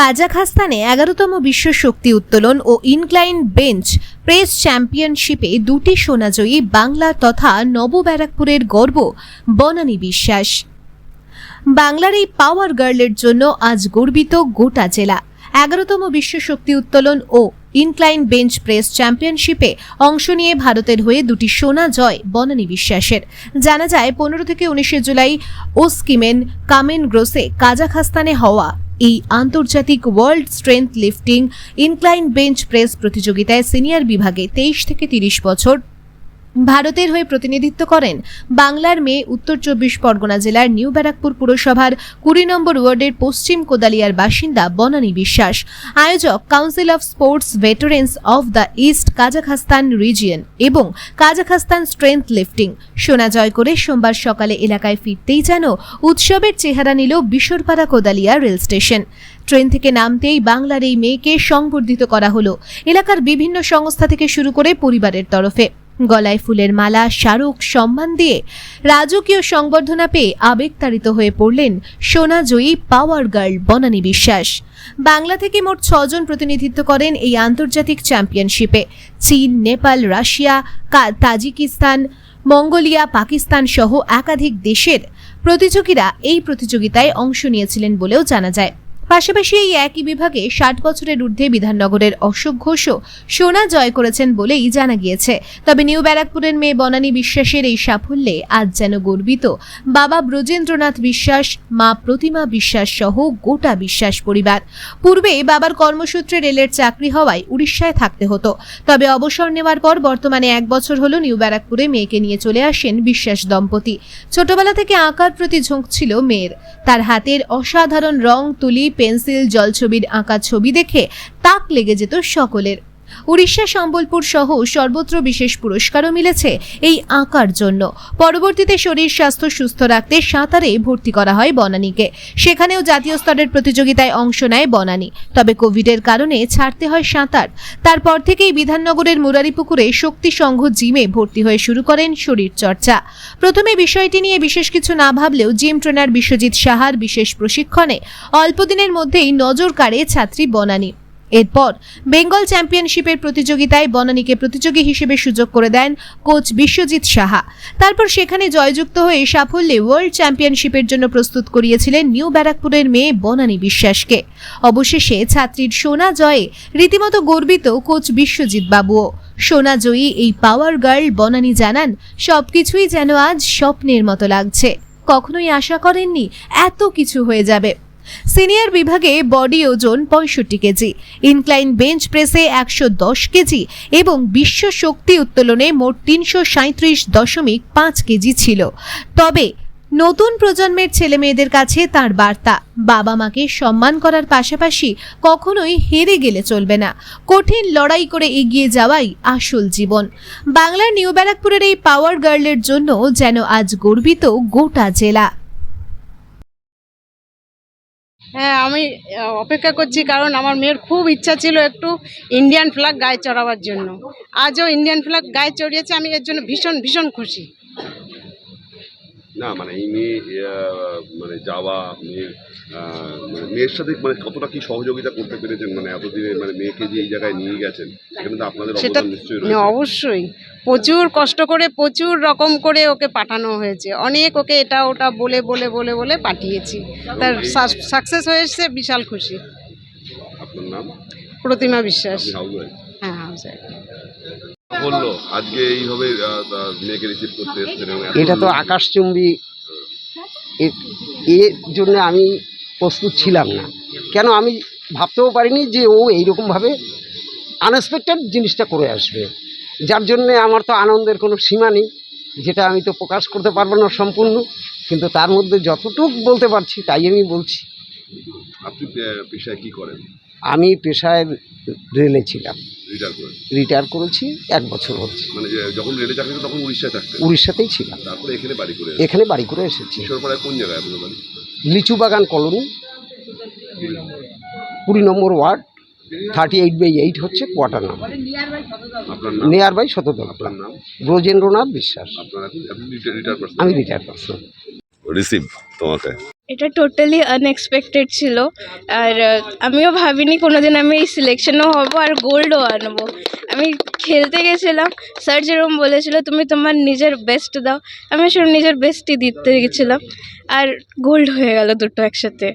কাজাখস্তানে এগারোতম বিশ্ব শক্তি উত্তোলন ও ইনক্লাইন বেঞ্চ প্রেস চ্যাম্পিয়নশিপে দুটি সোনাজয়ী বাংলা তথা নব ব্যারাকপুরের গর্ব, বনানী বিশ্বাস। বাংলার এই পাওয়ার গার্লের জন্য আজ গর্বিত গোটা জেলা। এগারোতম বিশ্ব শক্তি উত্তোলন ও ইনক্লাইন বেঞ্চ প্রেস চ্যাম্পিয়নশিপে অংশ নিয়ে ভারতের হয়ে দুটি সোনা জয়, বনানী বিশ্বাসের। জানা যায়, পনেরো থেকে উনিশে জুলাই ওস্কিমেন কামেন গ্রোসে কাজাখস্তানে হওয়া এই আন্তর্জাতিক world strength lifting incline bench press প্রতিযোগিতায় সিনিয়র বিভাগে তেইশ থেকে তিরিশ বছর ভারতের হয়ে প্রতিনিধিত্ব করেন বাংলার মেয়ে উত্তর চব্বিশ পরগনা জেলার নিউ ব্যারাকপুর পুরসভার কুড়ি নম্বর ওয়ার্ডের পশ্চিম কোদালিয়ার বাসিন্দা বনানী বিশ্বাস, আয়োজক council of sports veterans of the east Kazakhstan region এবং কাজাখাস্তান স্ট্রেংথ লিফটিং সোনা জয় করে সোমবার সকালে এলাকায় ফিরতেই যেন উৎসবের চেহারা নিল Bisharpara Kodalia rail station. Train থেকে নামতেই বাংলার এই মেয়েকে সংবর্ধিত করা হলো। এলাকার বিভিন্ন সংস্থা থেকে শুরু করে পরিবারের তরফে। গলায় ফুলের মালা স্মারক সম্মান দিয়ে রাজকীয় সংবর্ধনা পেয়ে আবেগতাড়িত হয়ে পড়লেন সোনাজয়ী পাওয়ার গার্ল বনানী বিশ্বাস। বাংলা থেকে মোট ছজন প্রতিনিধিত্ব করেন এই আন্তর্জাতিক চ্যাম্পিয়নশিপে। চীন, Nepal, Russia Tajikistan, Mongolia, Pakistan সহ একাধিক দেশের প্রতিযোগীরা এই প্রতিযোগিতায় অংশ নিয়েছিলেন বলেও জানা যায়। পাশাপাশি এই একই বিভাগে ষাট বছরের ঊর্ধ্বে বিধাননগরের অশোক ঘোষও সোনা জয় করেছেন বলেই জানা গিয়েছে। তবে নিউ ব্যারাকপুরের মেয়ে বনানী বিশ্বাসের এই সাফল্যে আজ যেন গর্বিত। বাবা ব্রজেন্দ্রনাথ বিশ্বাস, মা প্রতিমা বিশ্বাস সহ গোটা বিশ্বাস পরিবার। পূর্বে বাবার কর্মসূত্রে রেলের চাকরি হওয়ায় উড়িষ্যায় থাকতে হতো। তবে অবসর নেওয়ার পর বর্তমানে এক বছর হলো নিউ ব্যারাকপুরে মেয়েকে নিয়ে চলে আসেন বিশ্বাস দম্পতি। ছোটবেলা থেকে আঁকার প্রতি ঝোঁক ছিল মেয়ের। তার হাতের অসাধারণ রং, তুলি পেন্সিল জলছবির আঁকা ছবি দেখে তাক লেগে যেত সকলের। উড়িষ্যা, সম্বলপুর সহ সর্বত্র বিশেষ পুরস্কারও মিলেছে এই আঁকার জন্য। পরবর্তীতে শরীর, স্বাস্থ্য সুস্থ রাখতে সাঁতারে ভর্তি করা হয় বনানীকে। সেখানেও জাতীয় স্তরের প্রতিযোগিতায় অংশ নেয় বনানী। তবে কোভিডের কারণে ছাড়তে হয় সাঁতার। তারপর থেকেই বিধাননগরের মুরারিপুকুরে শক্তি সংঘ জিমে ভর্তি হয়ে শুরু করেন শরীর চর্চা। প্রথমে বিষয়টি নিয়ে বিশেষ কিছু না ভাবলেও জিম ট্রেনার বিশ্বজিৎ সাহার বিশেষ প্রশিক্ষণে অল্প দিনের মধ্যেই নজর কাড়ে ছাত্রী বনানী। এরপর বেঙ্গল চ্যাম্পিয়নশিপের প্রতিযোগিতায় বনানীকে প্রতিযোগী হিসেবে সুযোগ করে দেন কোচ বিশ্বজিৎ সাহা। তারপর সেখানে জয়যুক্ত হয়ে সাফল্যে ওয়ার্ল্ড চ্যাম্পিয়নশিপের জন্য প্রস্তুত করিয়েছিলেন নিউ ব্যারাকপুরের মেয়ে বনানী বিশ্বাসকে। অবশেষে ছাত্রীর সোনা জয়ে রীতিমতো গর্বিত কোচ বিশ্বজিৎ বাবুও। সোনা জয়ী এই পাওয়ার গার্ল বনানী জানান, সবকিছুই যেন আজ স্বপ্নের মতো লাগছে। কখনোই আশা করেননি এত কিছু হয়ে যাবে। সিনিয়র বিভাগে বডি ওজন পঁয়ষট্টি কেজি, ইনক্লাইন বেঞ্চ প্রেসে একশো দশ কেজি এবং বিশ্ব শক্তি উত্তোলনে মোট তিনশো সাঁত্রিশ দশমিক পাঁচ কেজি ছিল। তবে নতুন প্রজন্মের ছেলে মেয়েদের কাছে তার বার্তা বাবা মাকে সম্মান করার পাশাপাশি কখনোই হেরে গেলে চলবে না। কঠিন লড়াই করে এগিয়ে যাওয়াই আসল জীবন। বাংলার নিউ ব্যারাকপুরের এই পাওয়ার গার্লের জন্য যেন আজ গর্বিত গোটা জেলা। হ্যাঁ আমি অপেক্ষা করছি কারণ আমার মেয়ের খুব ইচ্ছা ছিল একটু ইন্ডিয়ান ফ্ল্যাগ গায়ে চড়াবার জন্য। আজও ইন্ডিয়ান ফ্ল্যাগ গায়ে চড়িয়েছে, আমি এর জন্য ভীষণ ভীষণ খুশি। না মানে এই মেয়ে মানে যাওয়া মেয়ের মানে মেয়ের সাথে মানে কতটা কি সহযোগিতা করতে পেরেছেন? মানে এতদিনে মানে মেয়েকে যে এই জায়গায় নিয়ে গেছেন সেখানে তো আপনাদের সেটা অবদান নিশ্চয়ই না, অবশ্যই। প্রচুর কষ্ট করে প্রচুর রকম করে ওকে পাঠানো হয়েছে। অনেক ওকে এটা ওটা বলে বলে বলে বলে পাঠিয়েছি। তার সাকসেস হয়েছে বিশাল খুশি। আপনার নাম? প্রতিমা বিশ্বাস। হ্যাঁ হাউস আজকে এইভাবে মেয়েকে রিসিভ করতে এসেছেন এটা তো আকাশচুম্বী। এর জন্য আমি প্রস্তুত ছিলাম না। কেন আমি ভাবতেও পারিনি যে ও এইরকমভাবে আনএক্সপেক্টেড জিনিসটা করে আসবে। যার জন্যে আমার তো আনন্দের কোনো সীমা নেই। যেটা আমি তো প্রকাশ করতে পারব না সম্পূর্ণ। কিন্তু তার মধ্যে যতটুক বলতে পারছি তাই আমি বলছি। আপনি পেশায় কি করেন? আমি পেশায় রেলে ছিলাম। রিটায়ার করেছি এক বছর হচ্ছে। মানে যে যখন রেলে চাকরি করতেন তখন উড়িষ্যায় থাকতেন? উড়িষ্যাতেই ছিলাম। তারপরে এখানে বাড়ি করে এখানে বাড়ি করে এসেছি। কিশোরপাড়ায় কোন জায়গায় আপনার বাড়ি? লিচু বাগান কলোনি। কুড়ি নম্বর ward thirty eight by eight হচ্ছে কোয়ার্টার নাম। নিয়ার বাই শতদল আপনার নাম? ব্রজেন্দ্রনাথ বিশ্বাস। আমি রিটায়ার পারসন। রিসিভ তোমাকে। এটা টোটালি আনএক্সপেক্টেড ছিল। আর আমিও ভাবিনি কোনোদিন আমি এই সিলেকশনও হব আর গোল্ডও আনব। আমি খেলতে গেছিলাম স্যার যেরকম বলেছিল, তুমি তোমার নিজের বেস্ট দাও। আমি সেরকম নিজের বেস্টই দিতে গেছিলাম। আর গোল্ড হয়ে গেল দুটো একসাথে।